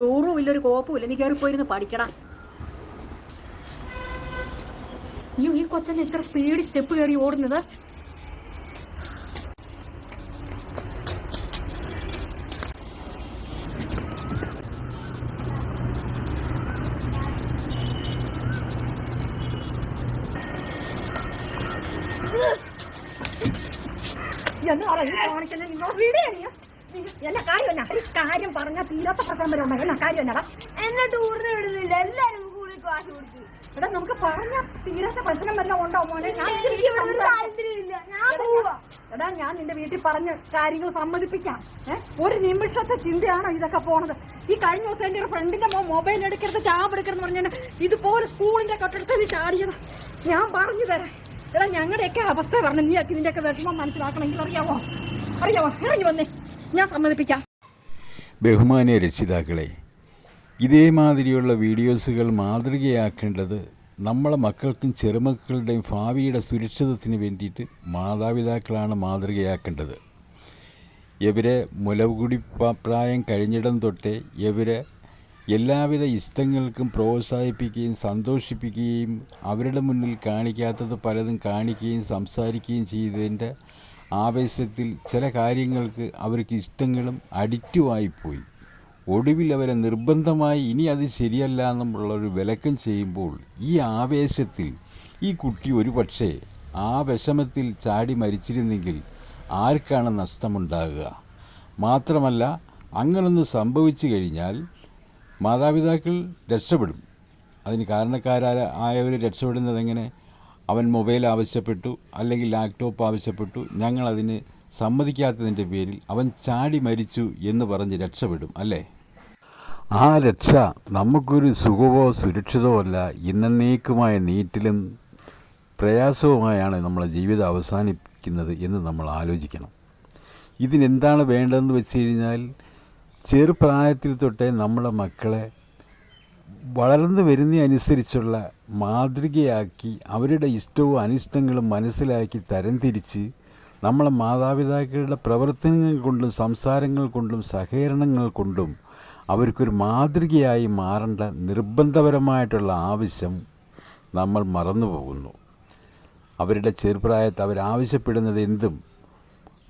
ചോറും ഇല്ല ഒരു കോപ്പും ഇല്ല. നീ കയറി പോയിരുന്ന് പഠിക്കണം അയ്യോ ഈ കൊച്ചൻ ഇത്ര സ്പീഡ് സ്റ്റെപ്പ് കയറി ഓടുന്നത്? എന്നാ കാണിക്കുന്നത് നിങ്ങൾ വിടുകയാണ് എന്നാ കാര്യം എന്നാ? കാര്യം പറഞ്ഞാൽ തീരാത്ത പ്രശ്നം വരെ എന്നാ കാര്യം എന്നാടാ? എന്നെ ടൂറിന് വിടുന്നില്ല. എല്ലാരും കൂടി ക്ലാസ് കൊടുത്തു എടാ നമുക്ക് പറഞ്ഞ തീരാത്ത പ്രശ്നം വല്ല ഉണ്ടോ മോനെ? ഞാൻ എടാ ഞാൻ നിന്റെ വീട്ടിൽ പറഞ്ഞ കാര്യങ്ങൾ സമ്മതിപ്പിക്കാം? ഒരു നിമിഷത്തെ ചിന്തയാണോ ഇതൊക്കെ പോണത്? ഈ കഴിഞ്ഞ ദിവസം എന്റെ ഒരു ഫ്രണ്ടിന്റെ മോ മൊബൈൽ എടുക്കരുത് ടാബ് എടുക്കരുത് പറഞ്ഞാൽ ഇതുപോലെ സ്കൂളിന്റെ കെട്ടിടത്തിൽ നീ ചാടിയത്. ഞാൻ പറഞ്ഞു തരാം. എടാ ഞങ്ങളുടെയൊക്കെ അവസ്ഥ പറഞ്ഞു നീ ഒക്കെ ഇതിന്റെയൊക്കെ വിഷമം മനസ്സിലാക്കണമെങ്കിൽ അറിയാമോ അറിയാമോ ഇറങ്ങി വന്നേ. ഞാൻ സമ്മതിപ്പിക്കാം. ബഹുമാനിയ രക്ഷിതാക്കളെ ഇതേമാതിരിയുള്ള വീഡിയോസുകൾ മാതൃകയാക്കേണ്ടത് നമ്മളെ മക്കൾക്കും ചെറുമക്കളുടെയും ഭാവിയുടെ സുരക്ഷിതത്തിന് വേണ്ടിയിട്ട് മാതാപിതാക്കളാണ് മാതൃകയാക്കേണ്ടത്. ഇവരെ മുലകുടി പ്രായം കഴിഞ്ഞിടം തൊട്ടേ ഇവരെ എല്ലാവിധ ഇഷ്ടങ്ങൾക്കും പ്രോത്സാഹിപ്പിക്കുകയും സന്തോഷിപ്പിക്കുകയും അവരുടെ മുന്നിൽ കാണിക്കാത്തത് പലതും കാണിക്കുകയും സംസാരിക്കുകയും ചെയ്തതിന്റെ ആവേശത്തിൽ ചില കാര്യങ്ങൾക്ക് അവർക്ക് ഇഷ്ടങ്ങളും അഡിക്റ്റുമായിപ്പോയി ഒടുവിൽ അവരെ നിർബന്ധമായി ഇനി അത് ശരിയല്ല എന്നുള്ളൊരു വിലക്കം ചെയ്യുമ്പോൾ ഈ ആവേശത്തിൽ ഈ കുട്ടി ഒരു പക്ഷേ ആ വിഷമത്തിൽ ചാടി മരിച്ചിരുന്നെങ്കിൽ ആർക്കാണ് നഷ്ടമുണ്ടാകുക? മാത്രമല്ല അങ്ങനൊന്ന് സംഭവിച്ചു കഴിഞ്ഞാൽ മാതാപിതാക്കൾ രക്ഷപ്പെടും. അതിന് കാരണക്കാരായ ആയവർ രക്ഷപ്പെടുന്നത് എങ്ങനെ? അവൻ മൊബൈൽ ആവശ്യപ്പെട്ടു അല്ലെങ്കിൽ ലാപ്ടോപ്പ് ആവശ്യപ്പെട്ടു. ഞങ്ങളതിന് സമ്മതിക്കാത്തതിന്റെ പേരിൽ അവൻ ചാടി മരിച്ചു എന്ന് പറഞ്ഞ് രക്ഷപ്പെടും അല്ലേ? ആ രക്ഷ നമുക്കൊരു സുഖമോ സുരക്ഷിതമോ അല്ല. ഇന്നേക്കുമായ നീറ്റിലും പ്രയാസവുമായാണ് നമ്മളെ ജീവിതം അവസാനിക്കുന്നത് എന്ന് നമ്മൾ ആലോചിക്കണം. ഇതിനെന്താണ് വേണ്ടതെന്ന് വെച്ച് കഴിഞ്ഞാൽ ചെറുപ്രായത്തിൽ തൊട്ടേ നമ്മുടെ മക്കളെ വളർന്നു വരുന്നതനുസരിച്ചുള്ള മാതൃകയാക്കി അവരുടെ ഇഷ്ടവും അനിഷ്ടങ്ങളും മനസ്സിലാക്കി തരംതിരിച്ച് നമ്മളെ മാതാപിതാക്കളുടെ പ്രവർത്തനങ്ങൾ കൊണ്ടും സംസാരങ്ങൾ കൊണ്ടും സഹകരണങ്ങൾ കൊണ്ടും അവർക്കൊരു മാതൃകയായി മാറേണ്ട നിർബന്ധപരമായിട്ടുള്ള ആവശ്യം നമ്മൾ മറന്നു പോകുന്നു. അവരുടെ ചെറുപ്രായത്ത് അവരാവശ്യപ്പെടുന്നത് എന്തും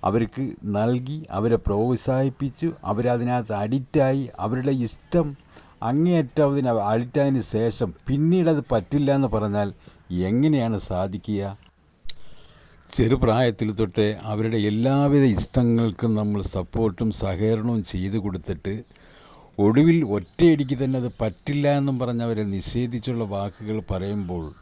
അവർക്ക് നൽകി അവരെ പ്രോത്സാഹിപ്പിച്ചു അവരതിനകത്ത് അഡിക്റ്റായി അവരുടെ ഇഷ്ടം അങ്ങേയറ്റം അതിനെ അഴിറ്റതിന് ശേഷം പിന്നീട് അത് പറ്റില്ല എന്ന് പറഞ്ഞാൽ എങ്ങനെയാണ് സാധിക്കുക? ചെറുപ്രായത്തിൽ തൊട്ടേ അവരുടെ എല്ലാവിധ ഇഷ്ടങ്ങൾക്കും നമ്മൾ സപ്പോർട്ടും സഹകരണവും ചെയ്തു കൊടുത്തിട്ട് ഒടുവിൽ ഒറ്റയടിക്ക് തന്നെ അത് പറ്റില്ല എന്നും പറഞ്ഞ് അവരെ നിഷേധിച്ചുള്ള വാക്കുകൾ പറയുമ്പോൾ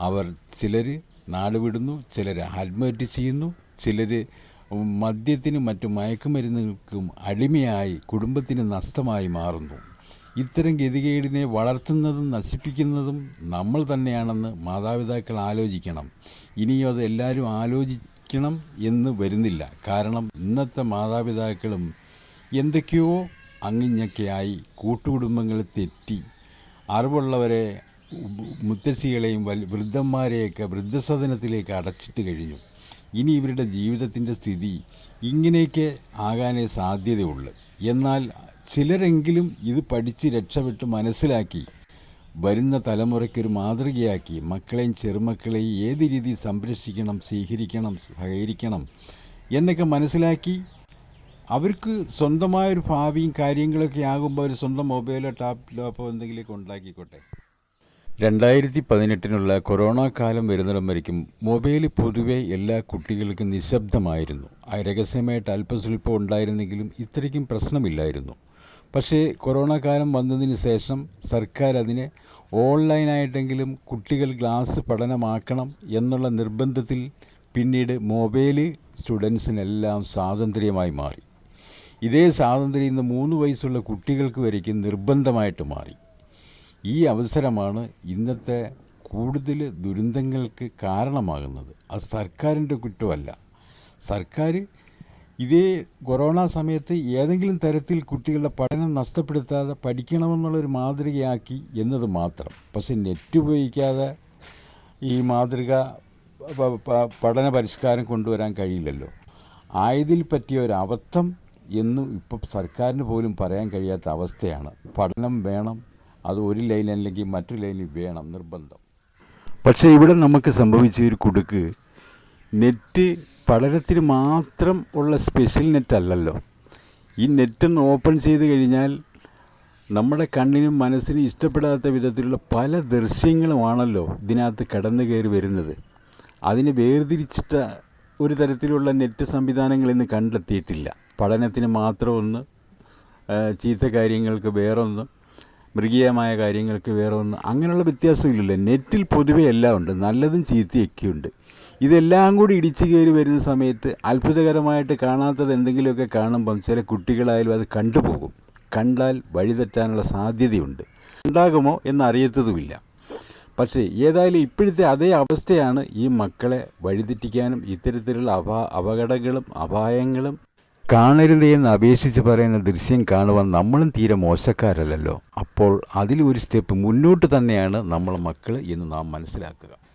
അവർ ചിലർ നാട് വിടുന്നു ചിലർ ആത്മഹത്യ ചെയ്യുന്നു ചിലർ മദ്യത്തിനും മറ്റു മയക്കുമരുന്നുകൾക്കും അടിമയായി കുടുംബത്തിന് നഷ്ടമായി മാറുന്നു. ഇത്തരം ഗതികേടിനെ വളർത്തുന്നതും നശിപ്പിക്കുന്നതും നമ്മൾ തന്നെയാണെന്ന് മാതാപിതാക്കൾ ആലോചിക്കണം. ഇനിയും അത് എല്ലാവരും ആലോചിക്കണം എന്ന് വരുന്നില്ല. കാരണം ഇന്നത്തെ മാതാപിതാക്കളും എന്തൊക്കെയോ അങ്ങിഞ്ഞൊക്കെയായി കൂട്ടുകുടുംബങ്ങൾ തെറ്റി അറിവുള്ളവരെ മുത്തശ്ശികളെയും വൽ- വൃദ്ധന്മാരെയൊക്കെ വൃദ്ധസദനത്തിലേക്ക് അടച്ചിട്ട് കഴിഞ്ഞു. ഇനി ഇവരുടെ ജീവിതത്തിന്റെ സ്ഥിതി ഇങ്ങനെയൊക്കെ ആകാനേ സാധ്യതയുള്ളൂ. എന്നാൽ ചിലരെങ്കിലും ഇത് പഠിച്ച് രക്ഷപ്പെട്ട് മനസ്സിലാക്കി വരുന്ന തലമുറയ്ക്കൊരു മാതൃകയാക്കി മക്കളെയും ചെറുമക്കളെയും ഏത് രീതി സംരക്ഷിക്കണം സ്വീകരിക്കണം സഹകരിക്കണം എന്നൊക്കെ മനസ്സിലാക്കി അവർക്ക് സ്വന്തമായൊരു ഭാവിയും കാര്യങ്ങളൊക്കെ ആകുമ്പോൾ അവർ സ്വന്തം മൊബൈലോ ടാബ്ലെറ്റോ എന്തെങ്കിലുമൊക്കെ ഉണ്ടാക്കിക്കോട്ടെ. രണ്ടായിരത്തി പതിനെട്ടിനുള്ള കൊറോണ കാലം വരുന്നിടം വരയ്ക്കും മൊബൈൽ പൊതുവെ എല്ലാ കുട്ടികൾക്കും നിശബ്ദമായിരുന്നു. രഹസ്യമായിട്ട് അല്പസ്വല്പം ഉണ്ടായിരുന്നെങ്കിലും ഇത്രയ്ക്കും പ്രശ്നമില്ലായിരുന്നു. പക്ഷേ കൊറോണ കാലം വന്നതിന് ശേഷം സർക്കാർ അതിനെ ഓൺലൈനായിട്ടെങ്കിലും കുട്ടികൾ ക്ലാസ് പഠനമാക്കണം എന്നുള്ള നിർബന്ധത്തിൽ പിന്നീട് മൊബൈൽ സ്റ്റുഡൻസിനെല്ലാം സ്വാതന്ത്ര്യമായി മാറി. ഇതേ സ്വാതന്ത്ര്യം ഇന്ന് മൂന്ന് വയസ്സുള്ള കുട്ടികൾക്ക് വരയ്ക്കും നിർബന്ധമായിട്ട് മാറി. ഈ അവസരമാണ് ഇന്നത്തെ കൂടുതൽ ദുരന്തങ്ങൾക്ക് കാരണമാകുന്നത്. അത് സർക്കാരിന്റെ കുറ്റമല്ല. സർക്കാർ ഇതേ കൊറോണ സമയത്ത് ഏതെങ്കിലും തരത്തിൽ കുട്ടികളുടെ പഠനം നഷ്ടപ്പെടുത്താതെ പഠിക്കണമെന്നുള്ളൊരു മാതൃകയാക്കി എന്നത് മാത്രം. പക്ഷേ നെറ്റ് ഉപയോഗിക്കാതെ ഈ മാതൃക പഠന പരിഷ്കാരം കൊണ്ടുവരാൻ കഴിയില്ലല്ലോ. ആയതിൽ പറ്റിയ ഒരു അബദ്ധം എന്നും ഇപ്പം സർക്കാരിന് പോലും പറയാൻ കഴിയാത്ത അവസ്ഥയാണ്. പഠനം വേണം അത് ഒരു ലൈൻ അല്ലെങ്കിൽ മറ്റു ലൈനിൽ വേണം നിർബന്ധം. പക്ഷേ ഇവിടെ നമുക്ക് സംഭവിച്ച ഒരു കുടുക്ക് നെറ്റ് പഠനത്തിന് മാത്രം ഉള്ള സ്പെഷ്യൽ നെറ്റ് അല്ലല്ലോ. ഈ നെറ്റൊന്ന് ഓപ്പൺ ചെയ്ത് കഴിഞ്ഞാൽ നമ്മുടെ കണ്ണിനും മനസ്സിനും ഇഷ്ടപ്പെടാത്ത വിധത്തിലുള്ള പല ദൃശ്യങ്ങളുമാണല്ലോ ഇതിനകത്ത് കടന്നു കയറി വരുന്നത്. അതിനെ വേർതിരിച്ചിട്ട ഒരു തരത്തിലുള്ള നെറ്റ് സംവിധാനങ്ങൾ ഇന്ന് കണ്ടെത്തിയിട്ടില്ല. പഠനത്തിന് മാത്രമൊന്ന് ചീത്ത കാര്യങ്ങൾക്ക് വേറൊന്ന് മൃഗീയമായ കാര്യങ്ങൾക്ക് വേറെ ഒന്ന് അങ്ങനെയുള്ള വ്യത്യാസങ്ങളില്ല. നെറ്റിൽ പൊതുവെ എല്ലാം ഉണ്ട്. നല്ലതും ചീത്തയൊക്കെ ഉണ്ട് ഇതെല്ലാം കൂടി ഇടിച്ചു കയറി വരുന്ന സമയത്ത് അത്ഭുതകരമായിട്ട് കാണാത്തത് എന്തെങ്കിലുമൊക്കെ കാണുമ്പം ചില കുട്ടികളായാലും അത് കണ്ടുപോകും. കണ്ടാൽ വഴിതെറ്റാനുള്ള സാധ്യതയുണ്ട്. ഉണ്ടാകുമോ എന്നറിയത്തതുമില്ല പക്ഷേ ഏതായാലും ഇപ്പോഴത്തെ അതേ അവസ്ഥയാണ് ഈ മക്കളെ വഴിതെറ്റിക്കാനും ഇത്തരത്തിലുള്ള അപാ അപകടങ്ങളും അപായങ്ങളും കാണരുതേ എന്ന് അപേക്ഷിച്ച് പറയുന്ന ദൃശ്യം കാണുവാൻ നമ്മളും തീരെ മോശക്കാരല്ലല്ലോ. അപ്പോൾ അതിലൊരു സ്റ്റെപ്പ് മുന്നോട്ട് തന്നെയാണ് നമ്മളെ മക്കൾ എന്ന് നാം മനസ്സിലാക്കുക.